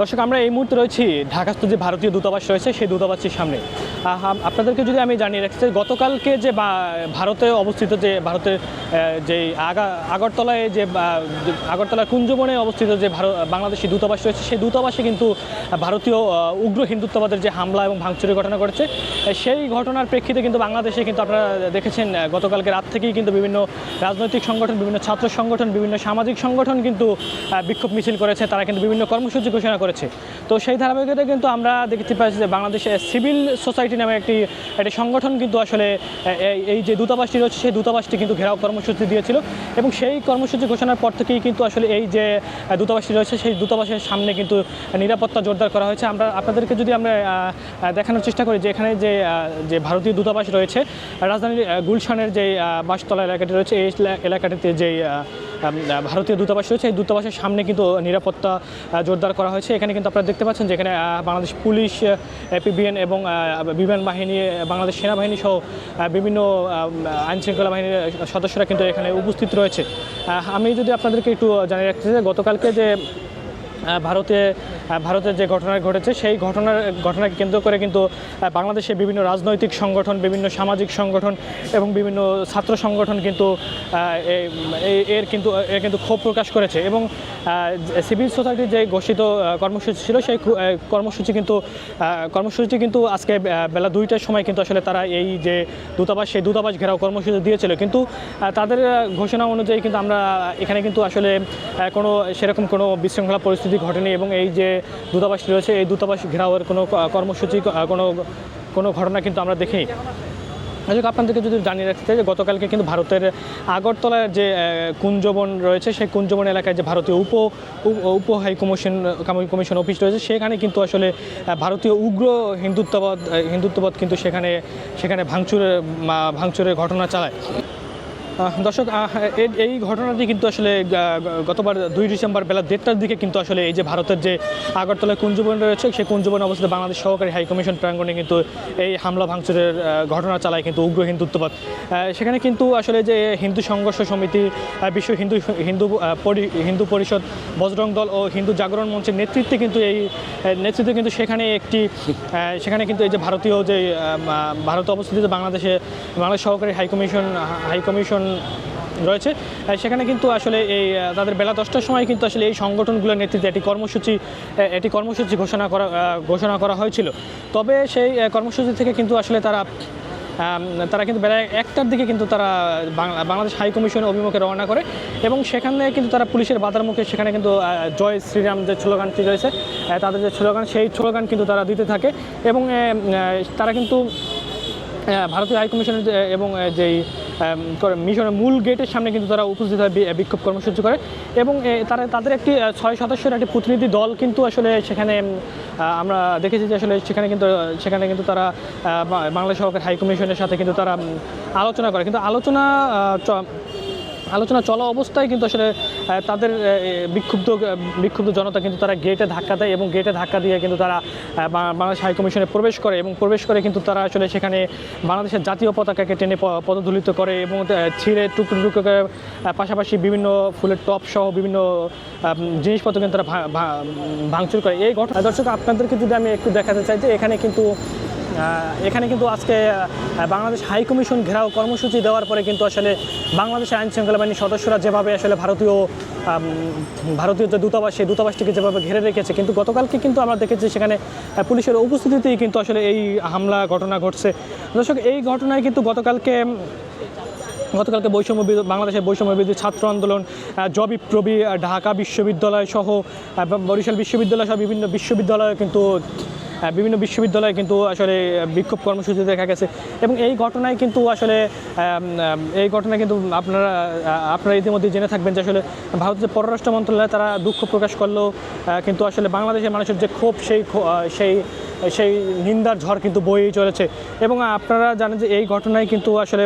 দর্শক, আমরা এই মুহূর্তে রয়েছি ঢাকাস্থ যে ভারতীয় দূতাবাস রয়েছে, সেই দূতাবাসের সামনে। আপনাদেরকে যদি আমি জানিয়ে চাই, গতকালকে যে ভারতে অবস্থিত যে, ভারতের যে আগা, আগরতলায় যে আগরতলা কুঞ্জবনে অবস্থিত যে ভারত, বাংলাদেশি দূতাবাস রয়েছে, সেই দূতাবাসে কিন্তু ভারতীয় উগ্র হিন্দুত্ববাদের যে হামলা এবং ভাঙচুরের ঘটনা ঘটেছে সেই ঘটনার প্রেক্ষিতে কিন্তু বাংলাদেশে কিন্তু আপনারা দেখেছেন গতকালকে রাত থেকেই কিন্তু বিভিন্ন রাজনৈতিক সংগঠন, বিভিন্ন ছাত্র সংগঠন, বিভিন্ন সামাজিক সংগঠন কিন্তু বিক্ষোভ মিছিল করেছে। তারা কিন্তু বিভিন্ন কর্মসূচি ঘোষণা করেছে। তো সেই ধারাবাহিকতায় কিন্তু আমরা দেখতে পাচ্ছি যে বাংলাদেশে সিভিল সোসাইটি নামে একটি একটি সংগঠন কিন্তু আসলে এই- যে দূতাবাসটি রয়েছে সেই দূতাবাসটি কিন্তু ঘেরাও কর্মসূচি দিয়েছিল এবং সেই কর্মসূচি ঘোষণার পর থেকেই কিন্তু আসলে এই যে দূতাবাসটি রয়েছে সেই দূতাবাসের সামনে কিন্তু নিরাপত্তা জোরদার করা হয়েছে। আমরা আপনাদেরকে যদি আমরা দেখানোর চেষ্টা করি যে এখানে যে যে ভারতীয় দূতাবাস রয়েছে রাজধানীর গুলশানের যে বাসতলা এলাকাটি রয়েছে এই এলাকাটিতে যে আহ, আম, আহ, ভারতীয় দূতাবাস রয়েছে। এই দূতাবাসের সামনে কিন্তু নিরাপত্তা জোরদার করা হয়েছে। এখানে কিন্তু আপনারা দেখতে পাচ্ছেন যেখানে বাংলাদেশ পুলিশ এপিবিএন এবং বিমান বাহিনী, বাংলাদেশ সেনাবাহিনী সহ বিভিন্ন আইনশৃঙ্খলা বাহিনীর সদস্যরা কিন্তু এখানে উপস্থিত রয়েছে। আমি যদি আপনাদেরকে একটু জানিয়ে রাখতে চাই, গতকালকে যে ভারতে ভারতের যে ঘটনা ঘটেছে, সেই ঘটনার, ঘটনাকে কেন্দ্র করে কিন্তু বাংলাদেশে বিভিন্ন রাজনৈতিক সংগঠন, বিভিন্ন সামাজিক সংগঠন এবং বিভিন্ন ছাত্র সংগঠন কিন্তু এর কিন্তু এর কিন্তু ক্ষোভ প্রকাশ করেছে এবং সিভিল সোসাইটির যে ঘোষিত কর্মসূচি ছিল, সেই কর্মসূচি কিন্তু কর্মসূচি কিন্তু আজকে বেলা দুইটার সময় কিন্তু আসলে তারা এই যে দূতাবাস, সেই দূতাবাস ঘেরাও কর্মসূচি দিয়েছিল। কিন্তু তাদের ঘোষণা অনুযায়ী কিন্তু আমরা এখানে কিন্তু আসলে কোনো সেরকম কোনো বিশৃঙ্খলা পরিস্থিতি ঘটেনি এবং এই যে দূতাবাসটি রয়েছে, এই দূতাবাস ঘেরাওয়ের কোনো কর্মসূচি কোনো কোনো ঘটনা কিন্তু আমরা দেখিনি। যাই আপনাদেরকে যদি জানিয়ে রাখতে চাই যে গতকালকে কিন্তু ভারতের আগরতলার যে কুঞ্জবন রয়েছে, সেই কুঞ্জবন এলাকায় যে ভারতীয় উপ উপ- হাই কমিশন কমিশন অফিস রয়েছে, সেখানে কিন্তু আসলে ভারতীয় উগ্র হিন্দুত্ববাদ হিন্দুত্ববাদ কিন্তু সেখানে সেখানে ভাঙচুরের ভাঙচুরের ঘটনা চালায়। দর্শক এই ঘটনাটি কিন্তু আসলে গতবার দুই ডিসেম্বর বেলা দেড়টার দিকে কিন্তু আসলে এই যে ভারতের যে আগরতলায় কুঞ্জবন রয়েছে সেই কুঞ্জবন অবস্থিত বাংলাদেশ সহকারী হাইকমিশন প্রাঙ্গণে কিন্তু এই হামলা ভাঙচুরের ঘটনা চালায় কিন্তু উগ্র হিন্দুত্ববাদ সেখানে কিন্তু আসলে যে হিন্দু সংঘর্ষ সমিতি বিশ্ব হিন্দু হিন্দু হিন্দু পরিষদ বজরং দল ও হিন্দু জাগরণ মঞ্চের নেতৃত্বে কিন্তু এই নেতৃত্বে কিন্তু সেখানে একটি সেখানে কিন্তু এই যে ভারতীয় যে আহ, অবস্থিত বাংলাদেশে বাংলাদেশ সহকারী হাইকমিশন হাইকমিশন রয়েছে। সেখানে কিন্তু আসলে এই তাদের বেলা দশটার সময় কিন্তু আসলে এই সংগঠনগুলোর নেতৃত্বে একটি কর্মসূচি এটি কর্মসূচি ঘোষণা করা ঘোষণা করা হয়েছিল। তবে সেই কর্মসূচি থেকে কিন্তু আসলে তারা তারা কিন্তু বেলা একটার দিকে কিন্তু তারা বাংলা- বাংলাদেশ হাই কমিশনের অভিমুখে রওনা করে এবং সেখানে কিন্তু তারা পুলিশের বাধার মুখে সেখানে কিন্তু জয় শ্রীরাম যে স্লোগানটি রয়েছে তাদের যে স্লোগান, সেই স্লোগান কিন্তু তারা দিতে থাকে এবং তারা কিন্তু ভারতীয় হাই কমিশনের এবং যেই করে- মিশনের মূল গেটের সামনে কিন্তু তারা উপস্থিত হয় বিক্ষোভ কর্মসূচি করে। এবং তারা, তাদের একটি ছয় সদস্যের একটি প্রতিনিধি দল কিন্তু আসলে সেখানে আমরা দেখেছি যে আসলে সেখানে কিন্তু সেখানে কিন্তু তারা বাংলাদেশ সরকার হাইকমিশনের সাথে কিন্তু তারা আলোচনা করে। কিন্তু আলোচনা আলোচনা চলা অবস্থায় কিন্তু আসলে তাদের বিক্ষুব্ধ বিক্ষুব্ধ জনতা কিন্তু তারা গেটে ধাক্কা দেয় এবং গেটে ধাক্কা দিয়ে কিন্তু তারা বাংলাদেশ হাই কমিশনে প্রবেশ করে এবং প্রবেশ করে কিন্তু তারা আসলে সেখানে বাংলাদেশের জাতীয় পতাকাকে টেনে পদধূলিত করে এবং ছিঁড়ে টুকরো টুকরো করে পাশাপাশি বিভিন্ন ফুলের টপ সহ বিভিন্ন জিনিসপত্র কিন্তু তারা ভাঙচুর করে। এই ঘটনা, দর্শক, আপনাদেরকে যদি আমি একটু দেখাতে চাই যে এখানে কিন্তু এখানে কিন্তু আজকে বাংলাদেশ হাই কমিশন ঘেরাও কর্মসূচি দেওয়ার পরে কিন্তু আসলে বাংলাদেশের আইন শৃঙ্খলা বাহিনীর সদস্যরা যেভাবে আসলে ভারতীয় ভারতীয় যে দূতাবাস, সেই দূতাবাসটিকে যেভাবে ঘিরে রেখেছে, কিন্তু গতকালকে কিন্তু আমরা দেখেছি সেখানে পুলিশের উপস্থিতিতেই কিন্তু আসলে এই হামলা, ঘটনা ঘটছে। দর্শক, এই ঘটনায় কিন্তু গতকালকে গতকালকে বৈষম্য বাংলাদেশের বৈষম্য ছাত্র আন্দোলন জবি প্রবি ঢাকা বিশ্ববিদ্যালয় সহ বরিশাল বিশ্ববিদ্যালয় সহ বিভিন্ন বিশ্ববিদ্যালয়ে কিন্তু বিভিন্ন বিশ্ববিদ্যালয়ে কিন্তু আসলে বিক্ষোভ কর্মসূচি দেখা গেছে। এবং এই ঘটনায় কিন্তু আসলে এই ঘটনায় কিন্তু আপনারা আপনারা ইতিমধ্যে জেনে থাকবেন যে আসলে ভারতের পররাষ্ট্র মন্ত্রণালয় তারা দুঃখ প্রকাশ করলেও কিন্তু আসলে বাংলাদেশের মানুষের যে ক্ষোভ, সেই সেই সেই নিন্দার ঝড় কিন্তু বয়েই চলেছে। এবং আপনারা জানেন যে এই ঘটনায় কিন্তু আসলে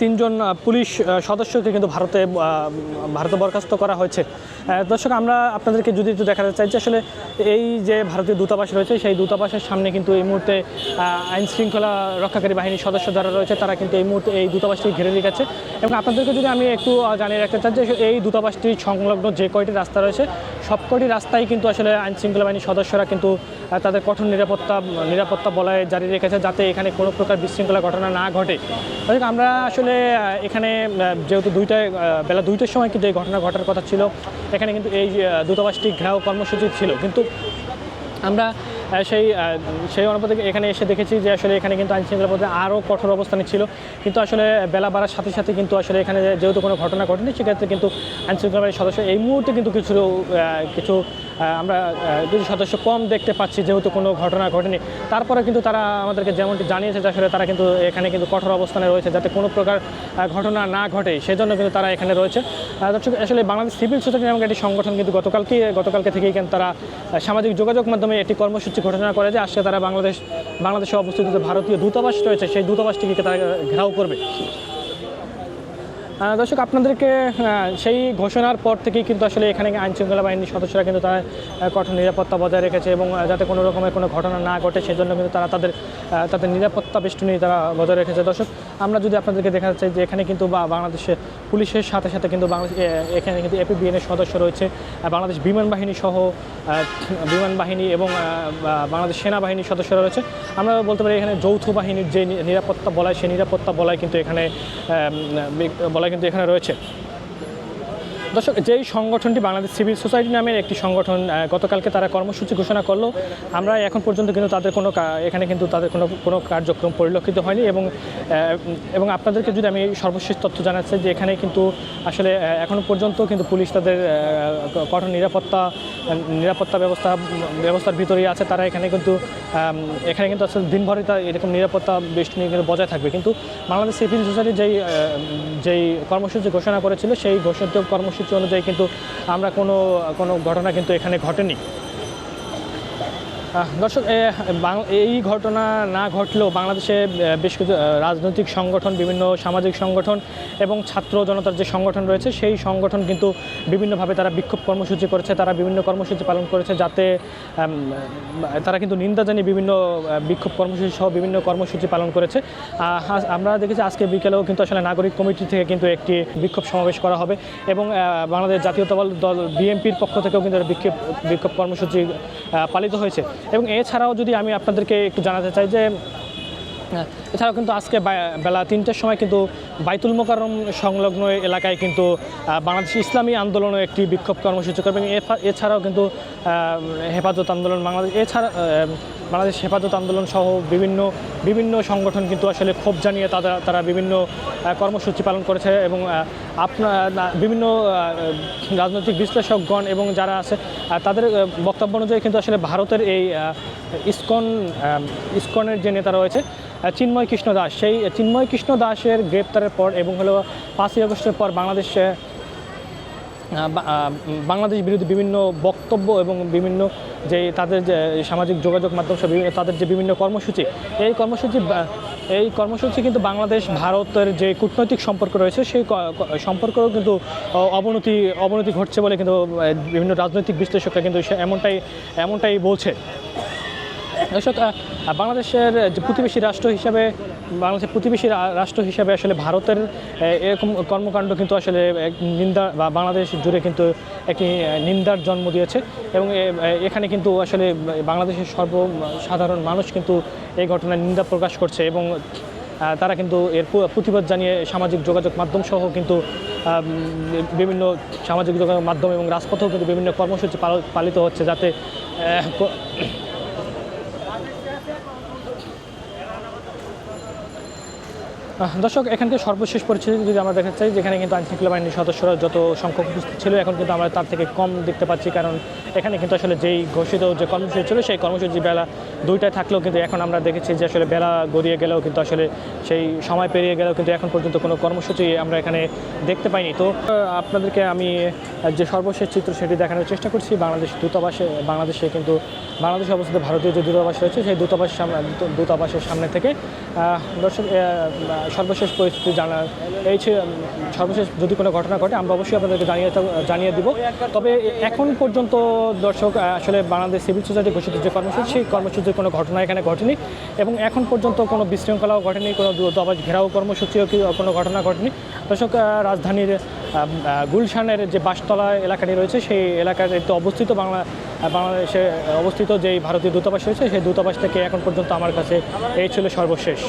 তিনজন পুলিশ সদস্যকে কিন্তু ভারতে ভারতে বরখাস্ত করা হয়েছে। দর্শক, আমরা আপনাদেরকে যদি একটু দেখাতে চাই যে আসলে এই যে ভারতীয় দূতাবাস রয়েছে, সেই দূতাবাসের সামনে কিন্তু এই মুহূর্তে আইন শৃঙ্খলা রক্ষাকারী বাহিনীর সদস্য যারা রয়েছে, তারা কিন্তু এই মুহূর্তে এই দূতাবাসটি ঘিরে রেখেছে। এবং আপনাদেরকে যদি আমি একটু জানিয়ে রাখতে চাই যে এই দূতাবাসটি সংলগ্ন যে কয়টি রাস্তা রয়েছে, সব কয়টি রাস্তায় কিন্তু আসলে আইন শৃঙ্খলা বাহিনীর সদস্যরা কিন্তু তাদের কঠোর নিরাপত্তা নিরাপত্তা বলয় জারি রেখেছে যাতে এখানে কোনো প্রকার বিশৃঙ্খলা ঘটনা না ঘটে। আমরা আসলে এখানে যেহেতু দুইটায় বেলা দুইটার সময় কিন্তু এই ঘটনা ঘটার কথা ছিল এখানে কিন্তু এই দূতাবাসটি ঘেরাও কর্মসূচি ছিল। কিন্তু আমরা সেই সেই অনুপাতে এখানে এসে দেখেছি যে আসলে এখানে কিন্তু আইন শৃঙ্খলা আরও কঠোর অবস্থানে ছিল। কিন্তু আসলে বেলা বাড়ার সাথে সাথে কিন্তু আসলে এখানে যেহেতু কোনো ঘটনা ঘটেনি, সেক্ষেত্রে কিন্তু আইন শৃঙ্খলা সদস্য এই মুহূর্তে কিন্তু কিছু কিছু আমরা কিছু সদস্য কম দেখতে পাচ্ছি যেহেতু কোনো ঘটনা ঘটেনি। তারপরে কিন্তু তারা আমাদেরকে যেমনটি জানিয়েছে আসলে তারা কিন্তু এখানে কিন্তু কঠোর অবস্থানে রয়েছে যাতে কোনো প্রকার ঘটনা না ঘটে। সেজন্য কিন্তু তারা এখানে রয়েছে। দর্শক, আসলে বাংলাদেশ সিভিল সোসাইটি নামক একটি সংগঠন কিন্তু গতকালকে গতকালকে থেকেই কিন্তু তারা সামাজিক যোগাযোগ মাধ্যমে একটি কর্মসূচি ঘোষণা করে যে আজকে তারা বাংলাদেশ, বাংলাদেশে অবস্থিত যে ভারতীয় দূতাবাস রয়েছে, সেই দূতাবাসটিকে তারা ঘেরাও করবে। দর্শক, আপনাদেরকে সেই ঘোষণার পর থেকেই কিন্তু আসলে এখানে আইন শৃঙ্খলা বাহিনীর সদস্যরা কিন্তু তারা কঠোর নিরাপত্তা বজায় রেখেছে এবং যাতে কোনো রকমের কোনো ঘটনা না ঘটে, সেজন্য কিন্তু তারা তাদের তাদের নিরাপত্তা বেষ্টনী তারা বজায় রেখেছে। দর্শক, আমরা যদি আপনাদেরকে দেখা যাচ্ছে যে এখানে কিন্তু বাংলাদেশে পুলিশের সাথে সাথে কিন্তু বাংলাদেশ এখানে কিন্তু এপিবিএনের সদস্য রয়েছে বাংলাদেশ বিমান বাহিনী সহ বিমান বাহিনী এবং বাংলাদেশ সেনাবাহিনীর সদস্যরা রয়েছে। আমরা বলতে পারি এখানে যৌথ বাহিনীর যে নিরাপত্তা বলায়, সেই নিরাপত্তা বলায় কিন্তু এখানে বলয় কিন্তু এখানে রয়েছে। দর্শক যেই সংগঠনটি বাংলাদেশ সিভিল সোসাইটি নামের একটি সংগঠন গতকালকে তারা কর্মসূচি ঘোষণা করল আমরা এখন পর্যন্ত কিন্তু তাদের কোনো এখানে কিন্তু তাদের কোনো কোনো কার্যক্রম পরিলক্ষিত হয়নি এবং এবং আপনাদেরকে যদি আমি সর্বশেষ তথ্য জানাচ্ছি যে এখানে কিন্তু আসলে আহ, এখনও পর্যন্ত কিন্তু পুলিশ তাদের কঠোর নিরাপত্তা নিরাপত্তা ব্যবস্থা ব্যবস্থার ভিতরেই আছে তারা এখানে কিন্তু এখানে কিন্তু আসলে দিনভরই তার এরকম নিরাপত্তা বেষ্টনী কিন্তু বজায় থাকবে। কিন্তু বাংলাদেশ সিভিল সোসাইটি যেই যেই কর্মসূচি ঘোষণা করেছিল, সেই ঘোষিত কর্মসূচি অনুযায়ী কিন্তু আমরা কোনো কোনো ঘটনা কিন্তু এখানে ঘটেনি। দর্শক এই ঘটনা না ঘটলেও বাংলাদেশে বেশ কিছু রাজনৈতিক সংগঠন, বিভিন্ন সামাজিক সংগঠন এবং ছাত্র জনতার যে সংগঠন রয়েছে, সেই সংগঠন কিন্তু বিভিন্নভাবে তারা বিক্ষোভ কর্মসূচি করেছে, তারা বিভিন্ন কর্মসূচি পালন করেছে যাতে তারা কিন্তু নিন্দা জানিয়ে বিভিন্ন বিক্ষোভ কর্মসূচি সহ বিভিন্ন কর্মসূচি পালন করেছে। আমরা দেখেছি আজকে বিকেলেও কিন্তু আসলে নাগরিক কমিটি থেকে কিন্তু একটি বিক্ষোভ সমাবেশ করা হবে এবং বাংলাদেশ জাতীয়তাবল দল বিএনপির পক্ষ থেকেও কিন্তু বিক্ষোভ বিক্ষোভ কর্মসূচি পালিত হয়েছে। এবং এছাড়াও যদি আমি আপনাদেরকে একটু জানাতে চাই যে এছাড়াও কিন্তু আজকে বেলা তিনটের সময় কিন্তু বাইতুল মোকাররম সংলগ্ন এলাকায় কিন্তু বাংলাদেশ ইসলামী আন্দোলনও একটি বিক্ষোভ কর্মসূচি করবে এছাড়াও কিন্তু হেফাজত আন্দোলন, বাংলাদেশ, এছাড়া বাংলাদেশ হেফাজত আন্দোলন সহ বিভিন্ন বিভিন্ন সংগঠন কিন্তু আসলে ক্ষোভ জানিয়ে তারা তারা বিভিন্ন কর্মসূচি পালন করেছে এবং আপনার বিভিন্ন রাজনৈতিক বিশ্লেষকগণ এবং যারা আছে তাদের বক্তব্য অনুযায়ী কিন্তু আসলে ভারতের এই ইসকন ইসকনের যে নেতা রয়েছে চিন্ময় কৃষ্ণ দাস। সেই চিন্ময় কৃষ্ণ দাসের গ্রেপ্তারের পর এবং হলো পাঁচই আগস্টের পর বাংলাদেশে বাংলাদেশ বিরোধী বিভিন্ন বক্তব্য এবং বিভিন্ন যে তাদের যে সামাজিক যোগাযোগ মাধ্যম বিভিন্ন তাদের যে বিভিন্ন কর্মসূচি, এই কর্মসূচি এই কর্মসূচি কিন্তু বাংলাদেশ, ভারতের যে কূটনৈতিক সম্পর্ক রয়েছে, সেই সম্পর্কেও কিন্তু অবনতি অবনতি ঘটছে বলে কিন্তু বিভিন্ন রাজনৈতিক বিশ্লেষকরা কিন্তু এমনটাই এমনটাই বলছে। দর্শক বাংলাদেশের যে প্রতিবেশী রাষ্ট্র হিসাবে, বাংলাদেশের প্রতিবেশী রাষ্ট্র হিসাবে আসলে ভারতের এরকম কর্মকাণ্ড কিন্তু আসলে নিন্দা, বা বাংলাদেশ জুড়ে কিন্তু একটি নিন্দার জন্ম দিয়েছে। এবং এখানে কিন্তু আসলে বাংলাদেশের সর্বসাধারণ মানুষ কিন্তু এই ঘটনার নিন্দা প্রকাশ করছে এবং তারা কিন্তু এর প্রতিবাদ জানিয়ে সামাজিক যোগাযোগ মাধ্যম সহ কিন্তু বিভিন্ন সামাজিক যোগাযোগ মাধ্যম এবং রাজপথেও কিন্তু বিভিন্ন কর্মসূচি পাল- পালিত হচ্ছে যাতে দর্শক, এখানকার সর্বশেষ পরিস্থিতি যদি আমরা দেখতে চাই, যেখানে কিন্তু আইনশৃঙ্খলা বাহিনীর সদস্যরা যত সংখ্যক উপস্থিত ছিল, এখন কিন্তু আমরা তার থেকে কম দেখতে পাচ্ছি, কারণ এখানে কিন্তু আসলে যেই ঘোষিত যে কর্মসূচি ছিল, সেই কর্মসূচি বেলা দুইটায় থাকলেও কিন্তু এখন আমরা দেখেছি যে আসলে বেলা গড়িয়ে গেলেও কিন্তু আসলে সেই সময় পেরিয়ে গেলেও কিন্তু এখন পর্যন্ত কোনো কর্মসূচি আমরা এখানে দেখতে পাইনি। তো আপনাদেরকে আমি যে সর্বশেষ চিত্র সেটি দেখানোর চেষ্টা করছি, বাংলাদেশ দূতাবাসে, বাংলাদেশে কিন্তু বাংলাদেশে অবস্থিত ভারতীয় যে দূতাবাস রয়েছে, সেই দূতাবাসের সামনে দূতাবাসের সামনে থেকে দর্শক সর্বশেষ পরিস্থিতি জানার, এই সর্বশেষ যদি কোনো ঘটনা ঘটে, আমরা অবশ্যই আপনাদেরকে জানিয়ে জানিয়ে দিব। তবে এখন পর্যন্ত দর্শক আসলে বাংলাদেশ সিভিল সোসাইটি ঘোষিত যে কর্মসূচি, সেই কর্মসূচির কোনো ঘটনা এখানে ঘটেনি এবং এখন পর্যন্ত কোনো বিশৃঙ্খলাও ঘটেনি, কোনো দূতাবাস ঘেরাও কর্মসূচিও কি কোনো ঘটনা ঘটেনি। দর্শক রাজধানীর গুলশানের যে বাসতলা এলাকাটি রয়েছে, সেই এলাকার একটু অবস্থিত বাংলা বাংলাদেশে অবস্থিত যেই ভারতীয় দূতাবাস রয়েছে, সেই দূতাবাস থেকে এখন পর্যন্ত আমার কাছে এই ছিল সর্বশেষ।